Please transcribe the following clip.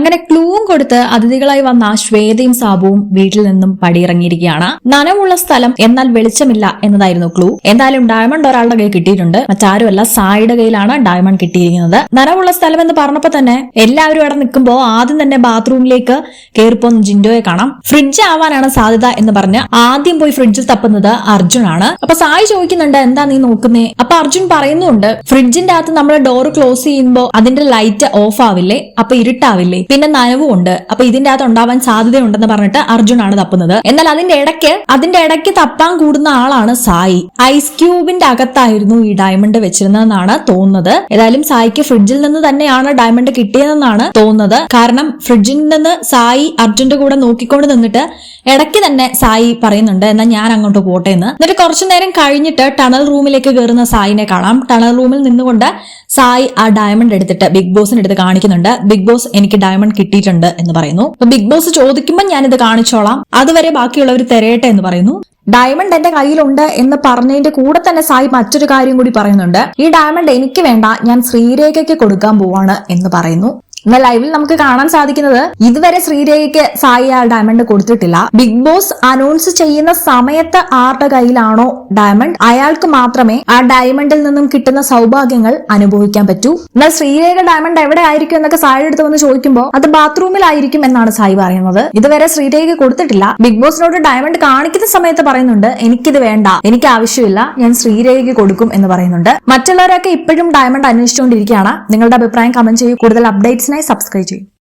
അങ്ങനെ ക്ലൂവും കൊടുത്ത് അതിഥികളായി വന്ന ശ്വേതയും സാബുവും വീട്ടിൽ നിന്നും പടിയിറങ്ങിയിരിക്കുകയാണ്. നനവുള്ള സ്ഥലം എന്നാൽ വെളിച്ചമില്ല എന്നതായിരുന്നു ക്ലൂ എന്തായാലും ഡയമണ്ട് ഒരാളുടെ കയ്യിൽ കിട്ടിയിട്ടുണ്ട്. മറ്റാരുമല്ല സായിയുടെ കയ്യിലാണ് ഡയമണ്ട് കിട്ടിയിരിക്കുന്നത്. നനവുള്ള സ്ഥലം എന്ന് പറഞ്ഞപ്പോ തന്നെ എല്ലാവരും അവിടെ നിൽക്കുമ്പോൾ ആദ്യം തന്നെ ബാത്റൂമിലേക്ക് കയറിപ്പോന്ന് ജിൻഡോയെ കാണാം. ഫ്രിഡ്ജ് ആവാനാണ് സാധ്യത എന്ന് പറഞ്ഞ് ആദ്യം പോയി ഫ്രിഡ്ജിൽ തപ്പുന്നത് അർജുനാണ്. അപ്പൊ സായി ചോദിക്കുന്നുണ്ട് എന്താ നീ നോക്കുന്നേ? അപ്പൊ അർജുൻ പറയുന്നുണ്ട് ഫ്രിഡ്ജിന്റെ അകത്ത് നമ്മൾ ഡോർ ക്ലോസ് ചെയ്യുമ്പോൾ അതിന്റെ ലൈറ്റ് ഓഫ് ആവില്ലേ? അപ്പൊ ഇരുട്ടാവില്ലേ? പിന്നെ നനവും ഉണ്ട്. അപ്പൊ ഇതിന്റെ അകത്ത് ഉണ്ടാവാൻ സാധ്യതയുണ്ടെന്ന് പറഞ്ഞിട്ട് അർജുനാണ് തപ്പുന്നത്. എന്നാൽ അതിന്റെ ഇടയ്ക്ക് അതിന്റെ ഇടയ്ക്ക് തപ്പാൻ കൂടുന്ന ആളാണ് സായി. ഐസ് ക്യൂബിന്റെ അകത്തായിരുന്നു ഈ ഡയമണ്ട് വെച്ചിരുന്നതെന്നാണ് തോന്നുന്നത്. ഏതായാലും സായിക്ക് ഫ്രിഡ്ജിൽ നിന്ന് തന്നെയാണ് ഡയമണ്ട് കിട്ടിയതെന്നാണ് തോന്നുന്നത്. കാരണം ഫ്രിഡ്ജിൽ നിന്ന് സായി അർജുന്റെ കൂടെ നോക്കിക്കൊണ്ട് നിന്നിട്ട് ഇടയ്ക്ക് തന്നെ സായി പറയുന്നുണ്ട് എന്നാൽ ഞാൻ അങ്ങോട്ട് പോട്ടെ എന്ന്. എന്നിട്ട് കുറച്ചു നേരം കഴിഞ്ഞിട്ട് ടണൽ റൂമിലേക്ക് കയറുന്ന സായിനെ കാണാം. ടണൽ റൂമിൽ നിന്നുകൊണ്ട് സായി ആ ഡയമണ്ട് എടുത്തിട്ട് ബിഗ് ബോസിന് എടുത്ത് കാണിക്കുന്നുണ്ട്. ബിഗ് ബോസ് എനിക്ക് ഡയമണ്ട് കിട്ടിയിട്ടുണ്ട് എന്ന് പറയുന്നു. ബിഗ് ബോസ് ചോദിക്കുമ്പോൾ ഞാൻ ഇത് കാണിച്ചോളാം. അതുവരെ ബാക്കിയുള്ളവർ തിരയട്ടെ എന്ന് പറയുന്നു. ഡയമണ്ട് എന്റെ കയ്യിലുണ്ട് എന്ന് പറഞ്ഞതിന്റെ കൂടെ തന്നെ സായി മറ്റൊരു കാര്യം കൂടി പറയുന്നുണ്ട്. ഈ ഡയമണ്ട് എനിക്ക് വേണ്ട. ഞാൻ ശ്രീരേഖയ്ക്ക് കൊടുക്കാൻ പോവാണ് എന്ന് പറയുന്നു. എന്നാൽ ലൈവിൽ നമുക്ക് കാണാൻ സാധിക്കുന്നത് ഇതുവരെ ശ്രീരേഖയ്ക്ക് സായി ആ ഡയമണ്ട് കൊടുത്തിട്ടില്ല. ബിഗ് ബോസ് അനൗൺസ് ചെയ്യുന്ന സമയത്ത് ആരുടെ കയ്യിലാണോ ഡയമണ്ട് അയാൾക്ക് മാത്രമേ ആ ഡയമണ്ടിൽ നിന്നും കിട്ടുന്ന സൗഭാഗ്യങ്ങൾ അനുഭവിക്കാൻ പറ്റൂ. എന്നാൽ ശ്രീരേഖ ഡയമണ്ട് എവിടെ ആയിരിക്കും എന്നൊക്കെ സായി എടുത്ത് വന്ന് ചോദിക്കുമ്പോൾ അത് ബാത്റൂമിലായിരിക്കും എന്നാണ് സായി പറയുന്നത്. ഇതുവരെ ശ്രീരേഖ കൊടുത്തിട്ടില്ല. ബിഗ് ബോസിനോട് ഡയമണ്ട് കാണിക്കുന്ന സമയത്ത് പറയുന്നുണ്ട് എനിക്കിത് വേണ്ട. എനിക്ക് ആവശ്യമില്ല. ഞാൻ ശ്രീരേഖയ്ക്ക് കൊടുക്കും എന്ന് പറയുന്നുണ്ട്. മറ്റുള്ളവരൊക്കെ ഇപ്പോഴും ഡയമണ്ട് അന്വേഷിച്ചുകൊണ്ടിരിക്കുകയാണ്. നിങ്ങളുടെ അഭിപ്രായം കമന്റ് ചെയ്യൂ. കൂടുതൽ അപ്ഡേറ്റ്സിനായി സബ്സ്ക്രൈബ് ചെയ്യും